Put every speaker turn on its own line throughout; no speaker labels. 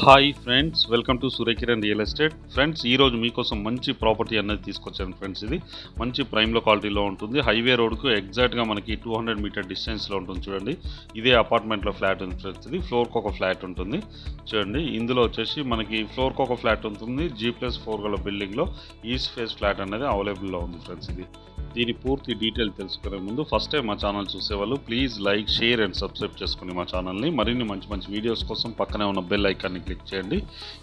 Hi friends welcome to Suryakiran real estate. Friends ఈ రోజు మీకోసం మంచి ప్రాపర్టీ అనేది తీసుకొచ్చాను ఫ్రెండ్స్ ఇది. మంచి ప్రైమ్లో క్వాలిటీలో ఉంటుంది. హైవే రోడ్కు ఎగ్జాక్ట్గా మనకి టూ హండ్రెడ్ మీటర్ డిస్టెన్స్లో ఉంటుంది చూడండి. ఇదే అపార్ట్మెంట్లో ఫ్లాట్ ఉంది ఫ్రెండ్స్ ఇది. ఫ్లోర్కి ఒక ఫ్లాట్ ఉంటుంది. చూడండి ఇందులో వచ్చేసి మనకి ఫ్లోర్కి ఒక ఫ్లాట్ ఉంటుంది. జీ ప్లస్ ఫోర్ గల బిల్డింగ్లో ఈస్ట్ ఫేస్ ఫ్లాట్ అనేది అవైలబుల్లో ఉంది ఫ్రెండ్స్ ఇది. దీని పూర్తి డీటెయిల్ తెలుసుకునే ముందు ఫస్ట్ టైం మా ఛానల్ చూసేవాళ్ళు please like share and subscribe చేసుకుని మా ఛానల్ని. మరిన్ని మంచి మంచి వీడియోస్ కోసం పక్కనే ఉన్న బెల్ ఐకాన్ని క్లిక్ చేయండి.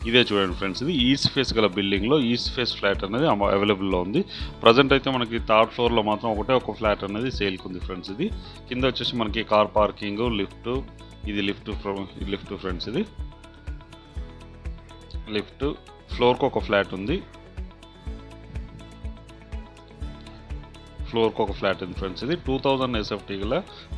ఇదే చూడండి ఫ్రెండ్స్ ఇది ఈస్ట్ ఫేస్ గల బిల్డింగ్లో ఈస్ట్ ఫేస్ ఫ్లాట్ అనేది అవైలబుల్లో ఉంది. ప్రజెంట్ అయితే మనకి థర్డ్ ఫ్లోర్లో మాత్రం ఒకటే ఒక ఫ్లాట్ అనేది సేల్కి ఉంది ఫ్రెండ్స్ ఇది. కింద వచ్చేసి మనకి కార్ పార్కింగ్ లిఫ్ట్ ఇది లిఫ్ట్ లిఫ్ట్ ఫ్రెండ్స్ ఇది. లిఫ్ట్ ఫ్లోర్కి ఒక ఫ్లాట్ ఉంది. ఫ్లోర్కి ఒక ఫ్లాట్ ఉంది ఇది. టూ థౌజండ్ ఎస్ఎఫ్టీ గల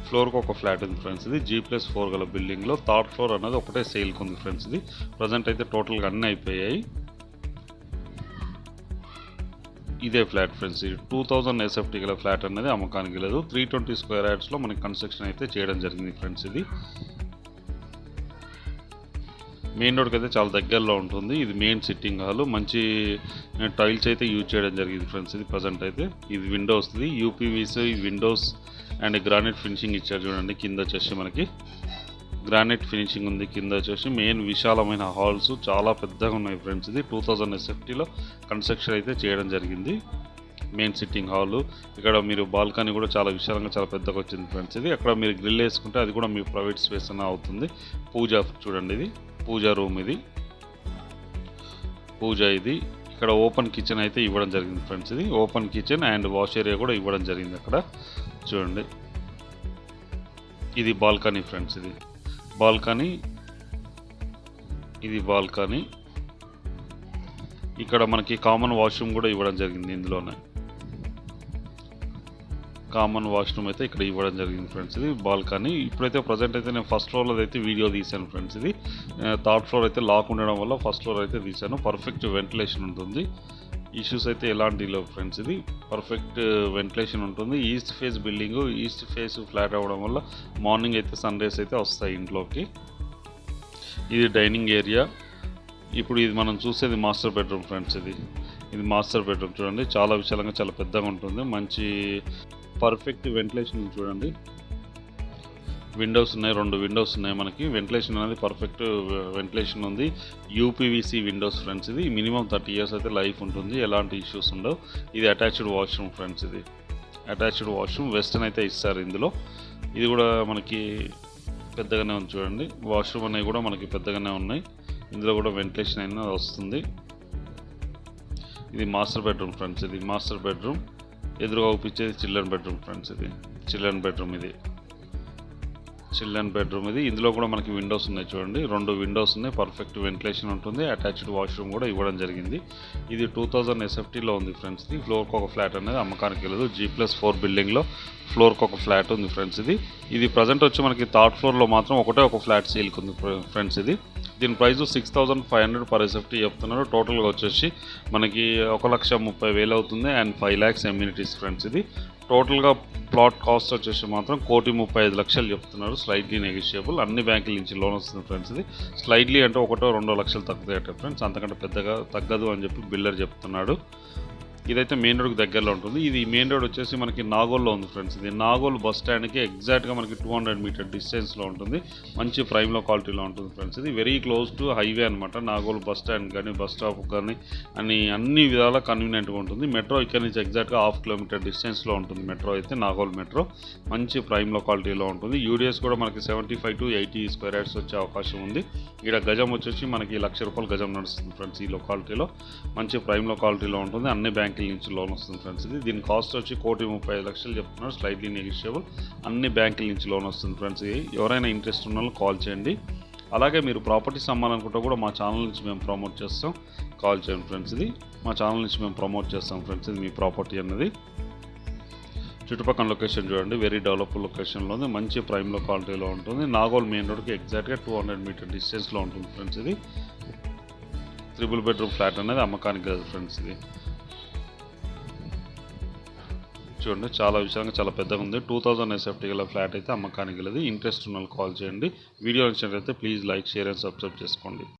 ఫ్లోర్కి ఒక ఫ్లాట్ ఉంది ఇది. జీ ప్లస్ ఫోర్ గల బిల్డింగ్లో థర్డ్ ఫ్లోర్ అనేది ఒకటే సేల్కి ఉంది ఫ్రెండ్స్ ఇది. ప్రజెంట్ అయితే టోటల్గా అన్నీ అయిపోయాయి. ఇదే ఫ్లాట్ ఫ్రెండ్స్ ఇది. టూ థౌజండ్ ఎస్ఎఫ్టీ గల ఫ్లాట్ అనేది అమ్మకానికి లేదు. త్రీ ట్వంటీ స్క్వేర్ యార్డ్స్లో మనకి కన్స్ట్రక్షన్ అయితే చేయడం జరిగింది ఫ్రెండ్స్ ఇది. మెయిన్ రోడ్కి అయితే చాలా దగ్గరలో ఉంటుంది. ఇది మెయిన్ సిట్టింగ్ హాల్. మంచి టైల్స్ అయితే యూజ్ చేయడం జరిగింది ఫ్రెండ్స్ ఇది ప్రజెంట్ అయితే. ఇది విండోస్ ఇది UPVC windows and granite finishing ఇచ్చారు చూడండి కింద వచ్చేసి మనకి. గ్రానైట్ ఫినిషింగ్ ఉంది కింద వచ్చేసి మెయిన్ విశాలమైన హాల్స్ చాలా పెద్దగా ఉన్నాయి ఫ్రెండ్స్ ఇది. టూ థౌజండ్ సెఫ్టీలో కన్స్ట్రక్షన్ అయితే చేయడం జరిగింది. Main sitting hall. ఇక్కడ మీరు బాల్కనీ కూడా చాలా విశాలంగా చాలా పెద్దగా వచ్చింది ఫ్రెండ్స్ ఇది. అక్కడ మీరు గ్రిల్ వేసుకుంటే అది కూడా మీ ప్రైవేట్ స్పేస్ అవుతుంది. పూజ చూడండి ఇది. పూజ రూమ్ ఇది. పూజ ఇది. ఇక్కడ ఓపెన్ కిచెన్ అయితే ఇవ్వడం జరిగింది ఫ్రెండ్స్ ఇది. Open kitchen and wash area కూడా ఇవ్వడం జరిగింది అక్కడ. చూడండి. ఇది బాల్కనీ ఫ్రెండ్స్ ఇది. బాల్కనీ. ఇది బాల్కనీ. ఇక్కడ మనకి కామన్ వాష్రూమ్ కూడా ఇవ్వడం జరిగింది ఇందులోనే. కామన్ వాష్రూమ్ అయితే ఇక్కడ ఇవ్వడం జరిగింది ఫ్రెండ్స్ ఇది బాల్కనీ. ఇప్పుడైతే ప్రజెంట్ అయితే నేను ఫస్ట్ ఫ్లోర్లో అయితే వీడియో తీశాను ఫ్రెండ్స్ ఇది. థర్డ్ ఫ్లోర్ అయితే లాక్ ఉండడం వల్ల ఫస్ట్ ఫ్లోర్ అయితే తీశాను. పర్ఫెక్ట్ వెంటిలేషన్ ఉంటుంది. ఇష్యూస్ అయితే ఎలాంటి లేవు ఫ్రెండ్స్ ఇది. పర్ఫెక్ట్ వెంటిలేషన్ ఉంటుంది. East face building east face flat అవ్వడం వల్ల మార్నింగ్ అయితే సన్ రైస్ అయితే వస్తాయి ఇంట్లోకి. ఇది డైనింగ్ ఏరియా ఇప్పుడు ఇది మనం చూసేది మాస్టర్ బెడ్రూమ్ ఫ్రెండ్స్ ఇది. ఇది మాస్టర్ బెడ్రూమ్ చూడండి. చాలా విశాలంగా చాలా పెద్దగా ఉంటుంది. మంచి పర్ఫెక్ట్ వెంటిలేషన్ చూడండి. విండోస్ ఉన్నాయి రెండు విండోస్ ఉన్నాయి మనకి. వెంటిలేషన్ అనేది పర్ఫెక్ట్ వెంటిలేషన్ ఉంది. యూపీవీసీ విండోస్ ఫ్రెండ్స్ ఇది. మినిమం థర్టీ ఇయర్స్ అయితే లైఫ్ ఉంటుంది. ఎలాంటి ఇష్యూస్ ఉండవు. ఇది అటాచ్డ్ వాష్రూమ్ ఫ్రెండ్స్ ఇది. అటాచ్డ్ వాష్రూమ్ వెస్టర్న్ అయితే ఇస్తారు ఇందులో. ఇది కూడా మనకి పెద్దగానే ఉంది చూడండి. వాష్రూమ్ అనేవి కూడా మనకి పెద్దగానే ఉన్నాయి. ఇందులో కూడా వెంటిలేషన్ అయినా వస్తుంది. ఇది మాస్టర్ బెడ్రూమ్ ఫ్రెండ్స్ ఇది. Master bedroom. ఎదురుగా అవుపించేది చిల్డ్రన్ బెడ్రూమ్ ఫ్రెండ్స్ ఇది. చిల్డ్రన్ బెడ్రూమ్ ఇది. చిల్డ్రన్ బెడ్రూమ్ ఇది. ఇందులో కూడా మనకి విండోస్ ఉన్నాయి చూడండి. రెండు విండోస్ ఉన్నాయి. పర్ఫెక్ట్ వెంటిలేషన్ ఉంటుంది. అటాచ్డ్ వాష్రూమ్ కూడా ఇవ్వడం జరిగింది. ఇది టూ థౌజండ్ ఎస్ఎఫ్టీలో ఉంది ఫ్రెండ్స్ ఇది. ఫ్లోర్కి ఒక ఫ్లాట్ అనేది అమ్మకానికి వెళ్ళదు. జీ ప్లస్ ఫోర్ బిల్డింగ్లో ఫ్లోర్కి ఒక ఫ్లాట్ ఉంది ఫ్రెండ్స్ ఇది. ఇది ప్రజెంట్ వచ్చి మనకి థర్డ్ ఫ్లోర్లో మాత్రం ఒకటే ఒక ఫ్లాట్ సీల్కి ఉంది ఫ్రెండ్స్ ఇది. దీని price six thousand five hundred per SFT చెప్తున్నారు. టోటల్గా వచ్చేసి మనకి ఒక లక్ష ముప్పై వేలు అవుతుంది and five lakhs amenities friends ఇది. టోటల్గా ప్లాట్ కాస్ట్ వచ్చేసి మాత్రం కోటి ముప్పై ఐదు లక్షలు చెప్తున్నారు. స్లైడ్లీ నెగిషియబుల్ అన్ని బ్యాంకుల నుంచి లోన్ వస్తుంది ఫ్రెండ్స్ ఇది. స్లైడ్లీ అంటే ఒకటో రెండో లక్షలు తగ్గుతాయట ఫ్రెండ్స్ అంతకంటే పెద్దగా తగ్గదు అని చెప్పి బిల్డర్ చెప్తున్నాడు. ఇదైతే మెయిన్ రోడ్కి దగ్గరలో ఉంటుంది. ఇది మెయిన్ రోడ్ వచ్చేసి మనకి నాగోల్లో ఉంది ఫ్రెండ్స్. ఇది నాగోల్ బస్ స్టాండ్కి ఎగ్జాక్ట్గా మనకి టూ హండ్రెడ్ మీటర్ డిస్టెన్స్లో ఉంటుంది. మంచి ప్రైమ్లో క్వాలిటీలో ఉంటుంది ఫ్రెండ్స్. ఇది వెరీ క్లోజ్ టు హైవే అనమాట నాగోల్ బస్ స్టాండ్ కానీ బస్ స్టాప్ కానీ అని అన్ని విధాలా కన్వీనియంట్గా ఉంటుంది. మెట్రో ఇక్కడ నుంచి ఎగ్జాక్ట్గా హాఫ్ కిలోమీటర్ డిస్టెన్స్లో ఉంటుంది మెట్రో అయితే నాగోల్ మెట్రో. మంచి ప్రైమ్లో క్వాలిటీలో ఉంటుంది. యూడిఎస్ కూడా మనకి seventy five to eighty square yards వచ్చే అవకాశం ఉంది. ఇక్కడ గజం వచ్చేసి మనకి లక్ష రూపాయలు గజం నడుస్తుంది ఫ్రెండ్స్ ఈ లొకాలిటీలో మంచి ప్రైమ్లో క్వాలిటీలో ఉంటుంది. అన్ని బ్యాంకుల నుంచి లోన్ వస్తుంది ఫ్రెండ్స్ ఇది. దీని కాస్ట్ వచ్చి కోటి ముప్పై ఐదు లక్షలు చెప్తున్నారు. స్లైట్లీ నెగిషియబుల్ అన్ని బ్యాంకుల నుంచి లోన్ వస్తుంది ఫ్రెండ్స్ ఇది. ఎవరైనా ఇంట్రెస్ట్ ఉన్న కాల్ చేయండి. అలాగే మీరు ప్రాపర్టీస్ అమ్మాలనుకుంటే కూడా మా ఛానల్ నుంచి మేము ప్రమోట్ చేస్తాం. కాల్ చేయండి ఫ్రెండ్స్ ఇది. మా ఛానల్ నుంచి మేము ప్రమోట్ చేస్తాం ఫ్రెండ్స్ ఇది మీ ప్రాపర్టీ అన్నది. చుట్టుపక్కల లొకేషన్ చూడండి. వెరీ డెవలప్ లొకేషన్లో ఉంది. మంచి ప్రైమ్లో క్వాలిటీలో ఉంటుంది. నాగోల్ మెయిన్ రోడ్కి ఎగ్జాక్ట్గా టూ హండ్రెడ్ మీటర్ డిస్టెన్స్లో ఉంటుంది ఫ్రెండ్స్ ఇది. త్రిబుల్ బెడ్రూమ్ ఫ్లాట్ అనేది అమ్మకానికి కాదు ఫ్రెండ్స్ ఇది. చూడండి చాలా విషయంగా చాలా పెద్దగా ఉంది. టూ థౌసండ్ ఎస్ఎఫ్టీ గల ఫ్లాట్ అయితే అమ్మకానికి లేదు ఇంట్రెస్ట్ ఉన్న కాల్ చేయండి. వీడియో నచ్చినట్లయితే please like share and subscribe చేసుకోండి.